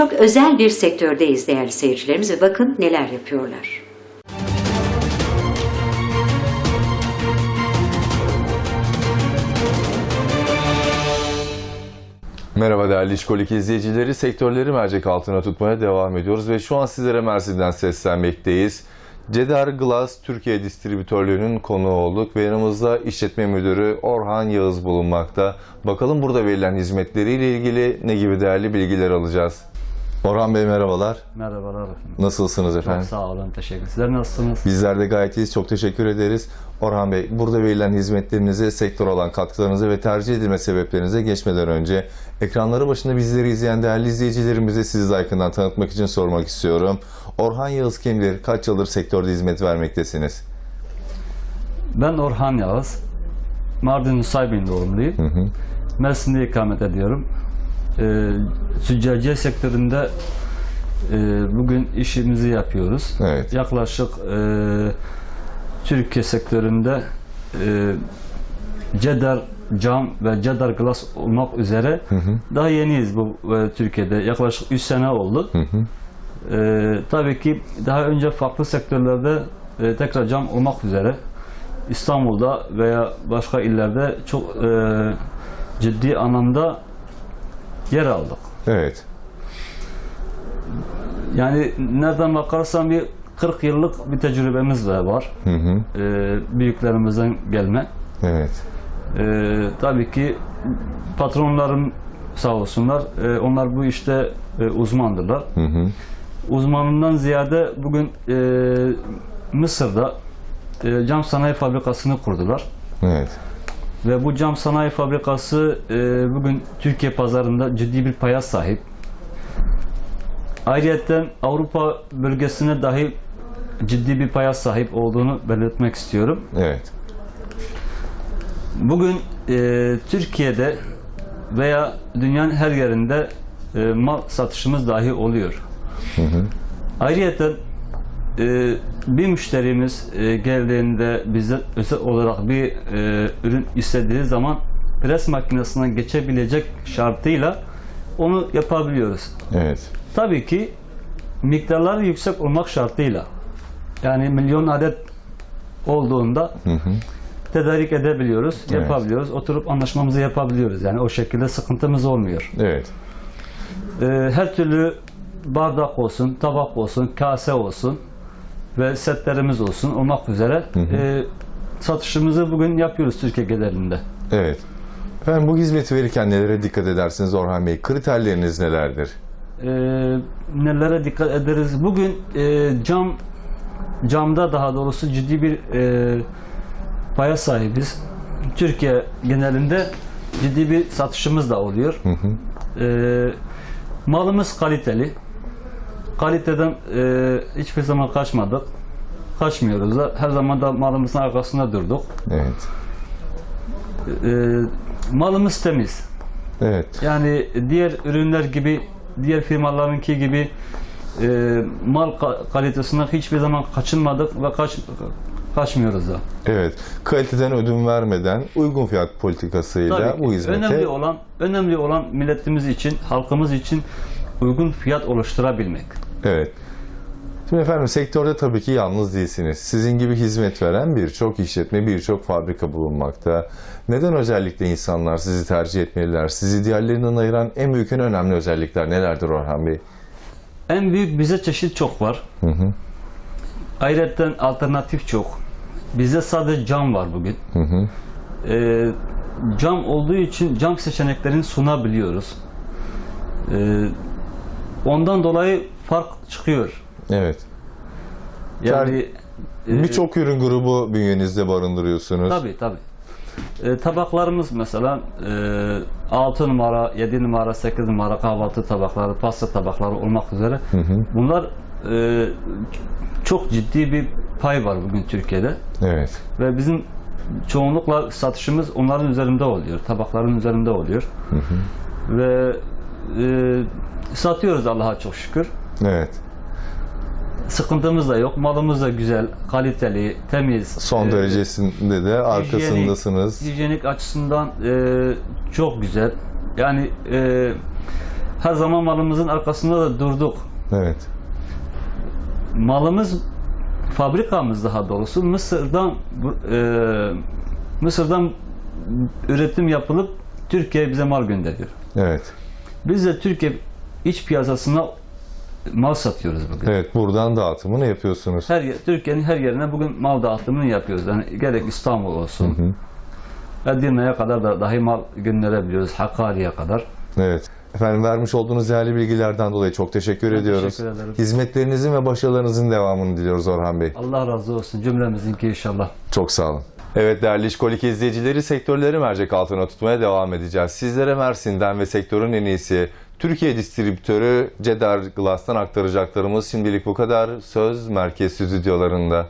Çok özel bir sektördeyiz değerli seyircilerimiz ve bakın neler yapıyorlar. Merhaba değerli İşkolik izleyicileri. Sektörleri mercek altına tutmaya devam ediyoruz ve şu an sizlere Mersin'den seslenmekteyiz. Cedar Glass Türkiye Distribütörlüğü'nün konuğu olduk ve yanımızda işletme müdürü Orhan Yağız bulunmakta. Bakalım burada verilen hizmetleriyle ilgili ne gibi değerli bilgiler alacağız. Orhan Bey merhabalar. Merhabalar efendim. Nasılsınız Çok efendim? sağ olun, teşekkür Sizler nasılsınız? Bizler de gayet iyiyiz. Çok teşekkür ederiz. Orhan Bey, burada verilen hizmetlerinize, sektör olan katkılarınıza ve tercih edilme sebeplerinize geçmeden önce ekranları başında bizleri izleyen değerli izleyicilerimize sizi de yakından tanıtmak için sormak istiyorum. Orhan Yağız kimdir? Kaç yıldır sektörde hizmet vermektesiniz? Ben Orhan Yağız. Mardin Nusaybin doğumluyum. Mersin'de ikamet ediyorum. Ee, züccaciye sektöründe e, bugün işimizi yapıyoruz. Evet. Yaklaşık e, Türkiye sektöründe e, Cedar cam ve Cedar glass olmak üzere daha yeniyiz bu e, Türkiye'de. Yaklaşık 3 sene oldu. Ee, tabii ki daha önce farklı sektörlerde e, tekrar cam olmak üzere İstanbul'da veya başka illerde çok e, ciddi anlamda yer aldık. Evet. Yani nereden bakarsan bir 40 yıllık bir tecrübemiz de var. Hı hı. Ee, büyüklerimizden gelme. Evet. Ee, tabii ki patronlarım sağ olsunlar. e, onlar bu işte e, uzmandırlar. Hı hı. Uzmanından ziyade bugün e, Mısır'da e, cam sanayi fabrikasını kurdular. Evet. Ve bu cam sanayi fabrikası e, bugün Türkiye pazarında ciddi bir paya sahip. Ayrıca Avrupa bölgesine dahi ciddi bir paya sahip olduğunu belirtmek istiyorum. Evet. Bugün e, Türkiye'de veya dünyanın her yerinde e, mal satışımız dahi oluyor. Ayrıca e, bir müşterimiz e, geldiğinde bize özel olarak bir e, ürün istediği zaman pres makinesine geçebilecek şartıyla onu yapabiliyoruz. Evet. Tabii ki miktarları yüksek olmak şartıyla yani milyon adet olduğunda Hı hı. tedarik edebiliyoruz, Evet. yapabiliyoruz. Oturup anlaşmamızı yapabiliyoruz. Yani o şekilde sıkıntımız olmuyor. Evet. Ee, her türlü bardak olsun, tabak olsun, kase olsun ve setlerimiz olsun olmak üzere e, satışımızı bugün yapıyoruz Türkiye genelinde. Evet. Efendim bu hizmeti verirken nelere dikkat edersiniz Orhan Bey? Kriterleriniz nelerdir? Ee, nelere dikkat ederiz? Bugün e, cam camda daha doğrusu ciddi bir e, paya sahibiz. Türkiye genelinde ciddi bir satışımız da oluyor. Ee, malımız kaliteli. Kaliteden e, hiçbir zaman kaçmadık. Kaçmıyoruz da. Her zaman da malımızın arkasında durduk. Evet. Ee, malımız temiz. Evet. Yani diğer ürünler gibi, diğer firmalarınki gibi e, mal ka- kalitesinden hiçbir zaman kaçınmadık ve kaç kaçmıyoruz da. Evet. Kaliteden ödün vermeden uygun fiyat politikasıyla Tabii bu hizmete önemli olan önemli olan milletimiz için, halkımız için uygun fiyat oluşturabilmek. Evet. Şimdi efendim sektörde tabii ki yalnız değilsiniz. Sizin gibi hizmet veren birçok işletme, birçok fabrika bulunmakta. Neden özellikle insanlar sizi tercih etmeliler? Sizi diğerlerinden ayıran en büyük en önemli özellikler nelerdir Orhan Bey? En büyük bize çeşit çok var. Hı hı. Ayrıca alternatif çok. Bizde sadece cam var bugün. Hı hı. Ee, cam olduğu için cam seçeneklerini sunabiliyoruz. Ee, ondan dolayı fark çıkıyor. Evet. Yani e, Birçok ürün grubu bünyenizde barındırıyorsunuz. tabii tabii. Ee, tabaklarımız mesela e, 6 numara, 7 numara, 8 numara kahvaltı tabakları, pasta tabakları olmak üzere. Bunlar e, çok ciddi bir pay var bugün Türkiye'de. Evet. Ve bizim çoğunlukla satışımız onların üzerinde oluyor. Tabakların üzerinde oluyor. Ve e, satıyoruz Allah'a çok şükür. Evet. Sıkıntımız da yok. Malımız da güzel, kaliteli, temiz. Son e, derecesinde de arkasındasınız. Hijyenik, hijyenik açısından e, çok güzel. Yani e, her zaman malımızın arkasında da durduk. Evet. Malımız fabrikamız daha doğrusu Mısır'dan e, Mısır'dan üretim yapılıp Türkiye'ye bize mal gönderiyor. Evet. Biz de Türkiye iç piyasasına mal satıyoruz bugün. Evet. Buradan dağıtımını yapıyorsunuz. Her Türkiye'nin her yerine bugün mal dağıtımını yapıyoruz. Yani gerek İstanbul olsun, Edirne'ye kadar da dahi mal gönderebiliyoruz. Hakkari'ye kadar. Evet. Efendim vermiş olduğunuz değerli bilgilerden dolayı çok teşekkür Ben ediyoruz. teşekkür ederim. Hizmetlerinizin ve başarılarınızın devamını diliyoruz Orhan Bey. Allah razı olsun cümlemizinki inşallah. Çok sağ olun. Evet değerli İşkolik izleyicileri sektörleri mercek altına tutmaya devam edeceğiz. Sizlere Mersin'den ve sektörün en iyisi Türkiye distribütörü Cedar Glass'tan aktaracaklarımız şimdilik bu kadar. Söz merkez stüdyolarında.